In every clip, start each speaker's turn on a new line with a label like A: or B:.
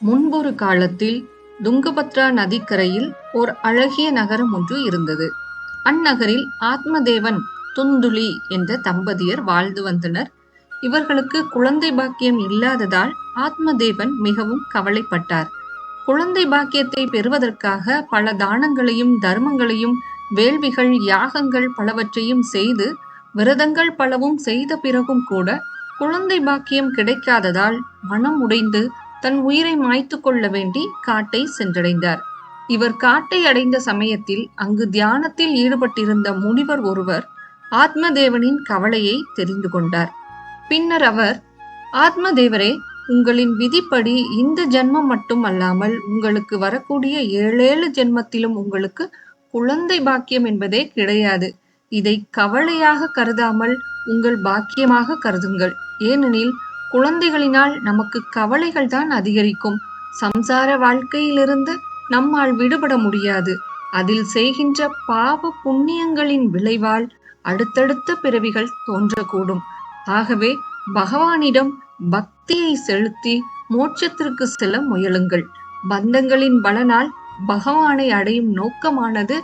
A: முன்பொரு காலத்தில் துங்கபத்ரா நதிக்கரையில் ஓர் அழகிய நகரம் ஒன்று இருந்தது. அந்நகரில் ஆத்மதேவன் துந்துளி என்ற தம்பதியர் வாழ்ந்து வந்தனர். இவர்களுக்கு குழந்தை பாக்கியம் இல்லாததால் ஆத்மதேவன் மிகவும் கவலைப்பட்டார். குழந்தை பாக்கியத்தை பெறுவதற்காக பல தானங்களையும் தர்மங்களையும் வேள்விகள் யாகங்கள் பலவற்றையும் செய்து விரதங்கள் பலவும் செய்த பிறகும் கூட குழந்தை பாக்கியம் கிடைக்காததால் மனம் உடைந்து தன் உயிரை மாய்த்து கொள்ள வேண்டி காட்டை சென்றடைந்தார். இவர் காட்டை அடைந்த சமயத்தில் அங்கு தியானத்தில் ஈடுபட்டிருந்த முனிவர் ஒருவர் ஆத்மதேவனின் கவலையை தெரிந்து கொண்டார். பின்னர் அவர் ஆத்மதேவரே உங்களின் விதிப்படி இந்த ஜென்மம் மட்டும் அல்லாமல் உங்களுக்கு வரக்கூடிய ஏழேழு ஜென்மத்திலும் உங்களுக்கு குழந்தை பாக்கியம் என்பதே கிடையாது. இதை கவலையாக கருதாமல் உங்கள் பாக்கியமாக கருதுங்கள். ஏனெனில் குழந்தைகளினால் நமக்கு கவலைகள் தான் அதிகரிக்கும். சம்சார வாழ்க்கையிலிருந்து நம்மால் விடுபட முடியாது. அதில் செய்கின்ற பாவ புண்ணியங்களின் விளைவால் அடுத்தடுத்த பிறவிகள் தோன்றக்கூடும். ஆகவே பகவானிடம் பக்தியை செலுத்தி மோட்சத்திற்கு செல்ல முயலுங்கள். பந்தங்களின் பலனால் பகவானை அடையும் நோக்கமானது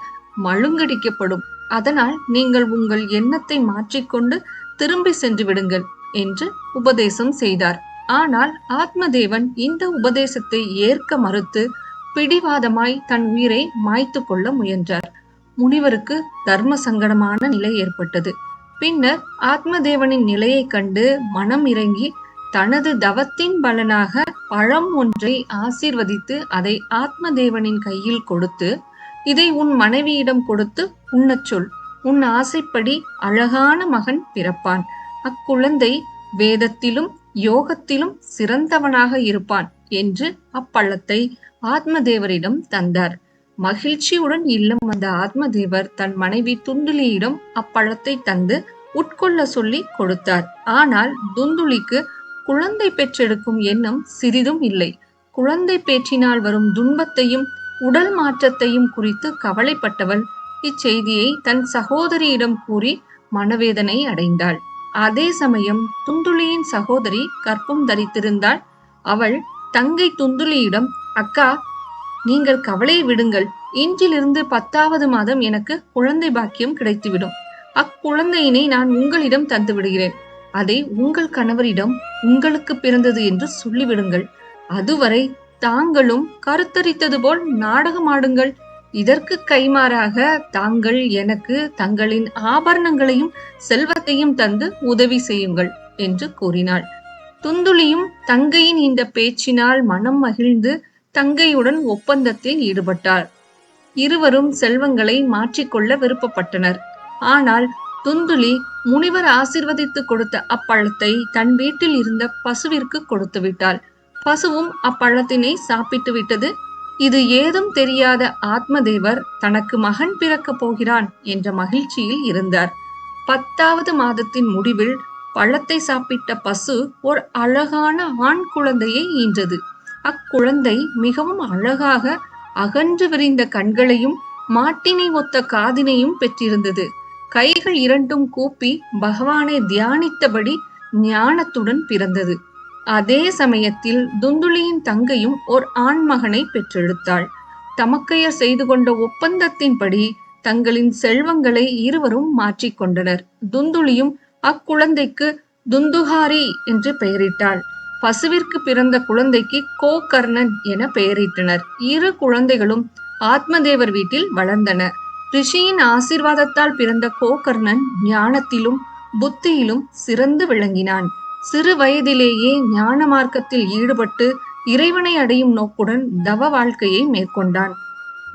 A: மழுங்கடிக்கப்படும். அதனால் நீங்கள் உங்கள் எண்ணத்தை மாற்றிக்கொண்டு திரும்பி சென்று விடுங்கள். என்று உபதேசம் செய்தார். ஆனால் ஆத்மதேவன் இந்த உபதேசத்தை ஏற்க மறுத்து பிடிவாதமாய் தன் உயிரை மாய்த்து கொள்ள முயன்றார். முனிவருக்கு தர்ம சங்கடமான நிலை ஏற்பட்டது. பின்னர் ஆத்மதேவனின் நிலையை கண்டு மனம் இறங்கி தனது தவத்தின் பலனாக பழம் ஒன்றை ஆசீர்வதித்து அதை ஆத்மதேவனின் கையில் கொடுத்து இதை உன் மனைவியிடம் கொடுத்து உண்ணச் சொல். உன் ஆசைப்படி அழகான மகன் பிறப்பான். அக்குழந்தை வேதத்திலும் யோகத்திலும் சிறந்தவனாக இருப்பான் என்று அப்பழத்தை ஆத்மதேவரிடம் தந்தார். மகிழ்ச்சியுடன் இல்லம் வந்த ஆத்மதேவர் தன் மனைவி துந்துளியிடம் அப்பழத்தை தந்து உட்கொள்ள சொல்லி கொடுத்தார். ஆனால் துந்துளிக்கு குழந்தை பெற்றெடுக்கும் எண்ணம் சிறிதும் இல்லை. குழந்தை பேற்றினால் வரும் துன்பத்தையும் உடல் மாற்றத்தையும் குறித்து கவலைப்பட்டவள் இச்செய்தியை தன் சகோதரியிடம் கூறி மனவேதனை அடைந்தாள். அதே சமயம் துந்துளியின் சகோதரி கற்பம் தரித்திருந்தாள். அவள் தங்கை துந்துளியிடம் அக்கா நீங்கள் கவலையை விடுங்கள். இன்றிலிருந்து பத்தாவது மாதம் எனக்கு குழந்தை பாக்கியம் கிடைத்துவிடும். அக்குழந்தையினை நான் உங்களிடம் தந்து விடுகிறேன். அதை உங்கள் கணவரிடம் உங்களுக்கு பிறந்தது என்று சொல்லிவிடுங்கள். அதுவரை தாங்களும் கருத்தரித்தது போல் நாடகமாடுங்கள் இதற்கு கைமாறாக தாங்கள் எனக்கு தங்களின் ஆபரணங்களையும் செல்வத்தையும் தந்து உதவி செய்யுங்கள் என்று கூறினாள். துந்துளியும் தங்கையின் இந்த பேச்சினால் மனம் மகிழ்ந்து தங்கையுடன் ஒப்பந்தத்தில் ஈடுபட்டார் இருவரும் செல்வங்களை மாற்றிக்கொள்ள விருப்பப்பட்டனர். ஆனால் துந்துளி முனிவர் ஆசிர்வதித்து கொடுத்த அப்பழத்தை தன் வீட்டில் இருந்த பசுவிற்கு கொடுத்து விட்டாள். பசுவும் அப்பழத்தினை சாப்பிட்டு விட்டது இது ஏதும் தெரியாத ஆத்மதேவர் தனக்கு மகன் பிறக்கப் போகிறான் என்ற மகிழ்ச்சியில் இருந்தார். பத்தாவது மாதத்தின் முடிவில் பழத்தை சாப்பிட்ட பசு ஒரு அழகான ஆண் குழந்தையை ஈன்றது. அக்குழந்தை மிகவும் அழகாக அகன்று விரிந்த கண்களையும் மாட்டினை ஒத்த காதினையும் பெற்றிருந்தது. கைகள் இரண்டும் கூப்பி பகவானை தியானித்தபடி ஞானத்துடன் பிறந்தது. அதே சமயத்தில் துந்துளியின் தங்கையும் ஓர் ஆண்மகனை பெற்றெடுத்தாள். தமக்கையர் செய்து கொண்ட ஒப்பந்தத்தின்படி தங்களின் செல்வங்களை இருவரும் மாற்றிக்கொண்டனர் துந்துளியும் அக்குழந்தைக்கு துந்துகாரி என்று பெயரிட்டாள். பசுவிற்கு பிறந்த குழந்தைக்கு கோகர்ணன் என பெயரிட்டனர். இரு குழந்தைகளும் ஆத்மதேவர் வீட்டில் வளர்ந்தன. ரிஷியின் ஆசிர்வாதத்தால் பிறந்த கோகர்ணன் ஞானத்திலும் புத்தியிலும் சிறந்து விளங்கினான். சிறு வயதிலேயே ஞான மார்க்கத்தில் ஈடுபட்டு இறைவனை அடையும் நோக்குடன் தவ வாழ்க்கையை மேற்கொண்டான்.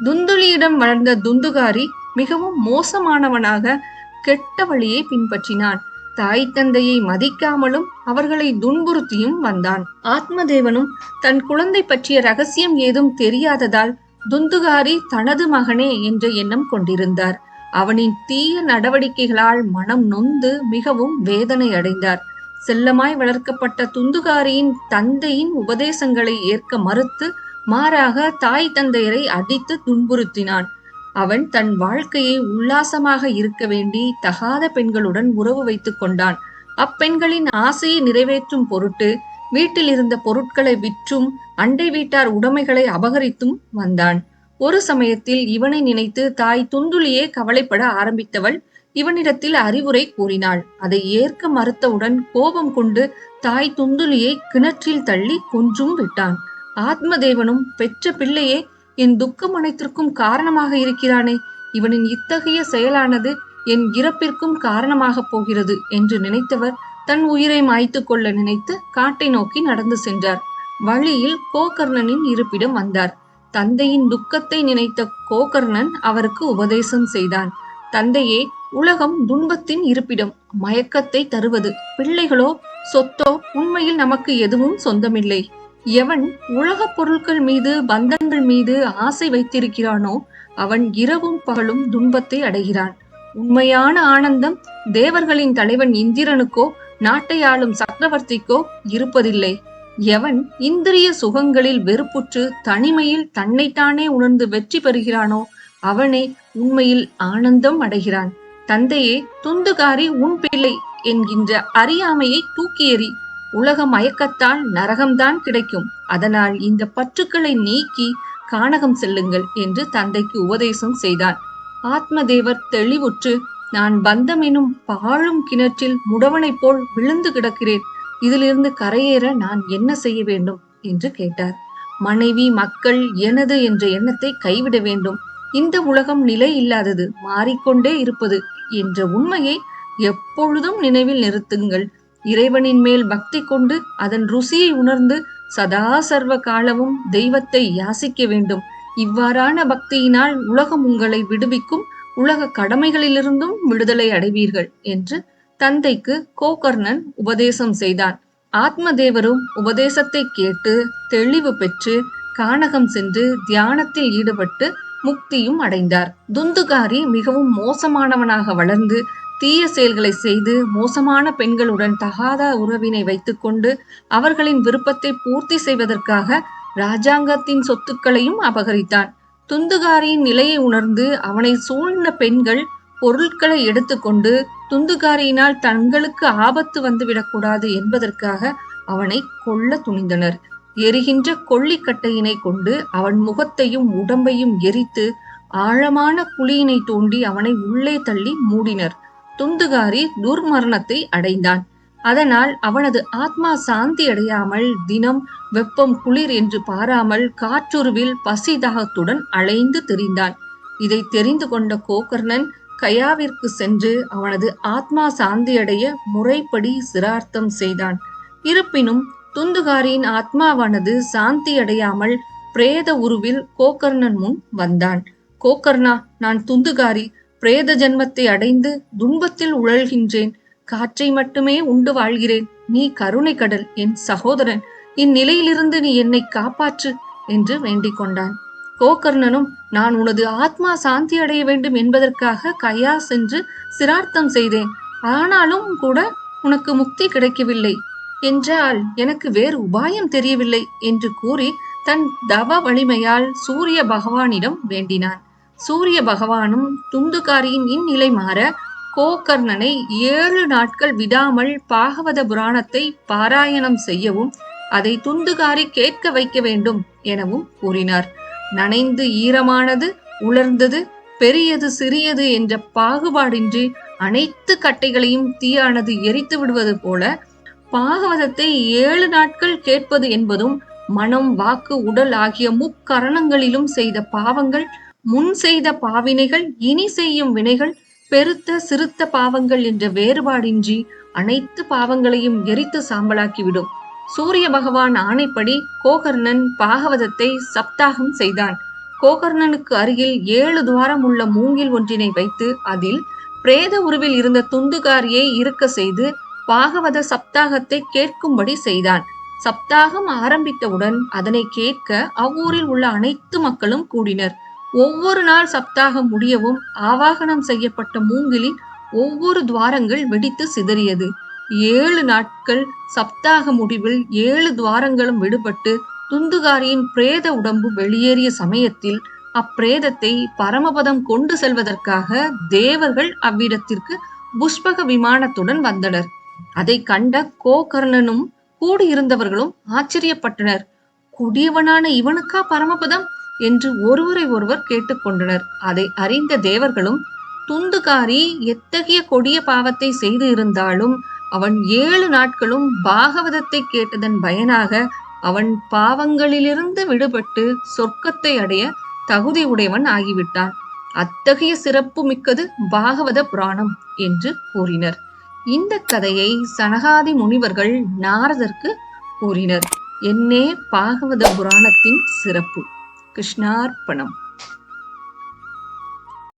A: துந்துளியிடம் வளர்ந்த துந்துகாரி மிகவும் மோசமானவனாக கெட்ட வழியை பின்பற்றினான். தாய் தந்தையை மதிக்காமலும் அவர்களை துன்புறுத்தியும் வந்தான். ஆத்மதேவனும் தன் குழந்தை பற்றிய ரகசியம் ஏதும் தெரியாததால் துந்துகாரி தனது மகனே என்ற எண்ணம் கொண்டிருந்தார். அவனின் தீய நடவடிக்கைகளால் மனம் நொந்து மிகவும் வேதனை அடைந்தார். செல்லமாய் வளர்க்கப்பட்ட துந்துகாரியின் தந்தையின் உபதேசங்களை ஏற்க மறுத்து மாறாக தாய் தந்தையரை அடித்து துன்புறுத்தினான். அவன் தன் வாழ்க்கையை உல்லாசமாக இருக்க வேண்டி தகாத பெண்களுடன் உறவு வைத்துக் கொண்டான். அப்பெண்களின் ஆசையை நிறைவேற்றும் பொருட்டு வீட்டில் இருந்த பொருட்களை விற்றும் அண்டை வீட்டார் உடைமைகளை அபகரித்தும் வந்தான். ஒரு சமயத்தில் இவனை நினைத்து தாய் துந்துளியே கவலைப்பட ஆரம்பித்தவள் இவனிடத்தில் அறிவுரை கூறினாள். அதை ஏற்க மறுத்தவுடன் கோபம் கொண்டு தாய் துந்துலியை கிணற்றில் தள்ளி கொன்றும் விட்டான். ஆத்மதேவனும் பெற்ற பிள்ளையே என் துக்கம் அனைத்திற்கும் காரணமாக இருக்கிறானே. இவனின் இத்தகைய செயலானது என் இறப்பிற்கும் காரணமாக போகிறது என்று நினைத்தவர் தன் உயிரை மாய்த்து கொள்ள நினைத்து காட்டை நோக்கி நடந்து சென்றார். வழியில் கோகர்ணனின் இருப்பிடம் வந்தார். தந்தையின் துக்கத்தை நினைத்த கோகர்ணன் அவருக்கு உபதேசம் செய்தான். தந்தையே உலகம் துன்பத்தின் இருப்பிடம் மயக்கத்தை தருவது. பிள்ளைகளோ சொத்தோ உண்மையில் நமக்கு எதுவும் சொந்தமில்லை. எவன் உலகப் பொருட்கள் மீது பந்தங்கள் மீது ஆசை வைத்திருக்கிறானோ அவன் இரவும் பகலும் துன்பத்தை அடைகிறான். உண்மையான ஆனந்தம் தேவர்களின் தலைவன் இந்திரனுக்கோ நாட்டை ஆளும் சக்கரவர்த்திக்கோ இருப்பதில்லை. எவன் இந்திரிய சுகங்களில் வெறுப்புற்று தனிமையில் தன்னைத்தானே உணர்ந்து வெற்றி பெறுகிறானோ அவனே உண்மையில் ஆனந்தம் அடைகிறான். தந்தையே துந்துகாரி உன் பிள்ளை என்கின்ற அறியாமையை தூக்கி உலக மயக்கத்தால் நரகம்தான் கிடைக்கும். அதனால் இந்த பற்றுக்களை நீக்கி கானகம் செல்லுங்கள் என்று தந்தைக்கு உபதேசம் செய்தான். ஆத்மதேவர் தெளிவுற்று நான் பந்தம் எனும் பாழும் கிணற்றில் முடவனைப் போல் விழுந்து கிடக்கிறேன். இதிலிருந்து கரையேற நான் என்ன செய்ய வேண்டும்? என்று கேட்டார். மனைவி மக்கள் எனது என்ற எண்ணத்தை கைவிட வேண்டும். இந்த உலகம் நிலை இல்லாதது மாறிக்கொண்டே இருப்பது என்ற உண்மையை எப்பொழுதும் நினைவில் நிறுத்துங்கள். இறைவனின் மேல் பக்தி கொண்டு அதன் ருசியை உணர்ந்து சதா சர்வ காலமும் தெய்வத்தை யாசிக்க வேண்டும். இவ்வாறான பக்தியினால் உலகம் உங்களை விடுவிக்கும் உலக கடமைகளிலிருந்தும் விடுதலை அடைவீர்கள் என்று தந்தைக்கு கோகர்ணன் உபதேசம் செய்தான் ஆத்மதேவரும் உபதேசத்தை கேட்டு தெளிவு பெற்று கானகம் சென்று தியானத்தில் ஈடுபட்டு முக்தியும் அடைந்தார். துந்துகாரி மிகவும் மோசமானவனாக வளர்ந்து தீய செயல்களை செய்து மோசமான பெண்களுடன் தகாத உறவினை வைத்துக்கொண்டு அவர்களின் விருப்பத்தை பூர்த்தி செய்வதற்காக ராஜாங்கத்தின் சொத்துக்களையும் அபகரித்தான். துந்துகாரியின் நிலையை உணர்ந்து அவனை சூழ்ந்த பெண்கள் பொருட்களை எடுத்துக்கொண்டு துந்துகாரியினால் தங்களுக்கு ஆபத்து வந்துவிடக்கூடாது என்பதற்காக அவனை கொல்ல துணிந்தனர். எரிகின்ற கொள்ளிக்கட்டையினை கொண்டு அவன் முகத்தையும் உடம்பையும் எரித்து ஆழமான குழியினை தோண்டி அவனை உள்ளே தள்ளி மூடினர். துந்துகாரி துர்மரணத்தை அடைந்தான். அதனால் அவனது ஆத்மா சாந்தி அடையாமல் தினம் வெப்பம் குளிர் என்று பாராமல் காற்றுருவில் பசி தாகத்துடன் அலைந்து திரிந்தான். இதை தெரிந்து கொண்ட கோகர்ணன் கயாவிற்கு சென்று அவனது ஆத்மா சாந்தியடைய முறைப்படி சிரார்த்தம் செய்தான். இருப்பினும் துந்துகாரியின் ஆத்மாவானது சாந்தி அடையாமல் பிரேத உருவில் கோகர்ணன் முன் வந்தான். கோகர்ணா நான் துந்துகாரி பிரேத ஜென்மத்தை அடைந்து துன்பத்தில் உழல்கின்றேன். காற்றை மட்டுமே உண்டு வாழ்கிறேன். நீ கருணை கடல் என் சகோதரன். இந்நிலையிலிருந்து நீ என்னை காப்பாற்று என்று வேண்டிக் கொண்டான். கோகர்ணனும் நான் உனது ஆத்மா சாந்தி அடைய வேண்டும் என்பதற்காக கையா சென்று சிரார்த்தம் செய்தேன். ஆனாலும் கூட உனக்கு முக்தி கிடைக்கவில்லை. என்றால் எனக்கு வேறு உபாயம் தெரியவில்லை என்று கூறி தன் தவ வலிமையால் சூரிய பகவானிடம் வேண்டினான். சூரிய பகவானும் துந்துகாரியின் இந்நிலை மாற கோகர்ணனை ஏழு நாட்கள் விடாமல் பாகவத புராணத்தை பாராயணம் செய்யவும் அதை துந்துகாரி கேட்க வைக்க வேண்டும் எனவும் கூறினார். நனைந்து ஈரமானது உலர்ந்தது பெரியது சிறியது என்ற பாகுபாடின்றி அனைத்து கட்டைகளையும் தீயானது எரித்து விடுவது போல பாகவதத்தை ஏழு நாட்கள் கேட்பது என்பதும் மனம் வாக்கு உடல் ஆகிய முக்கரணங்களிலும் செய்த பாவங்கள் முன் செய்த பாவினைகள் இனி செய்யும் வினைகள் பெருத்த சிறுத்த பாவங்கள் என்ற வேறுபாடின்றி அனைத்து பாவங்களையும் எரித்து சாம்பலாக்கிவிடும். சூரிய பகவான் ஆணைப்படி கோகர்ணன் பாகவதத்தை சப்தாகம் செய்தான். கோகர்ணனுக்கு அருகில் ஏழு துவாரம் உள்ள மூங்கில் ஒன்றினை வைத்து அதில் பிரேத உருவில் இருந்த துந்துகாரியை இருக்க செய்து பாகவத சப்தாகத்தை கேட்கும்படி செய்தான். சப்தாகம் ஆரம்பித்தவுடன் அதனை கேட்க அவ்வூரில் உள்ள அனைத்து மக்களும் கூடினர். ஒவ்வொரு நாள் சப்தாகம் முடியவும் ஆவாகனம் செய்யப்பட்ட மூங்கிலின் ஒவ்வொரு துவாரங்கள் வெடித்து சிதறியது. ஏழு நாட்கள் சப்தாக முடிவில் ஏழு துவாரங்களும் விடுபட்டு துந்துகாரியின் பிரேத உடம்பு வெளியேறிய சமயத்தில் அப்பிரேதத்தை பரமபதம் கொண்டு செல்வதற்காக தேவர்கள் அவ்விடத்திற்கு புஷ்பக விமானத்துடன் வந்தனர். அதை கண்ட கோகர்ணனும் கூடியிருந்தவர்களும் ஆச்சரியப்பட்டனர். கொடியவனான இவனுக்கா பரமபதம்? என்று ஒருவரை ஒருவர் கேட்டுக்கொண்டனர் அதை அறிந்த தேவர்களும் துண்டுகாரி எத்தகைய கொடிய பாவத்தை செய்து இருந்தாலும் அவன் ஏழு நாட்களும் பாகவதத்தை கேட்டதன் பயனாக அவன் பாவங்களிலிருந்து விடுபட்டு சொர்க்கத்தை அடைய தகுதி உடையவன் ஆகிவிட்டான். அத்தகைய சிறப்பு மிக்கது பாகவத புராணம் என்று கூறினர். இந்த கதையை சனகாதி முனிவர்கள் நாரதற்கு கூறினர். என்னே பாகவத புராணத்தின் சிறப்பு. கிருஷ்ணார்ப்பணம்.